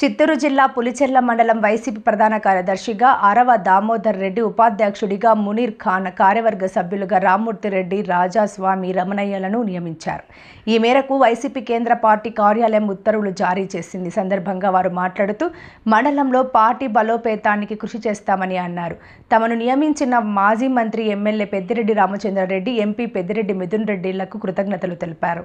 చిత్తూరు జిల్లా పులిచెర్ల మండలం వైసీపీ ప్రధాన కార్యదర్శిగా అరవ దామోదర్ రెడ్డి ఉపాధ్యక్షుడిగా మునీర్ ఖాన్ కార్యవర్గ సభ్యులుగా రామ్మూర్తి రెడ్డి రాజాస్వామి రమణయ్యలను నియమించారు. ఈ మేరకు వైసీపీ కేంద్ర పార్టీ కార్యాలయం ఉత్తర్వులు జారీ చేసింది. సందర్భంగా వారు మాట్లాడుతూ మండలంలో పార్టీ బలోపేతానికి కృషి చేస్తామని అన్నారు. తమను నియమించిన మాజీ మంత్రి ఎమ్మెల్యే పెద్దిరెడ్డి రామచంద్రారెడ్డి ఎంపీ పెద్దిరెడ్డి మిథున్ రెడ్డిలకు కృతజ్ఞతలు తెలిపారు.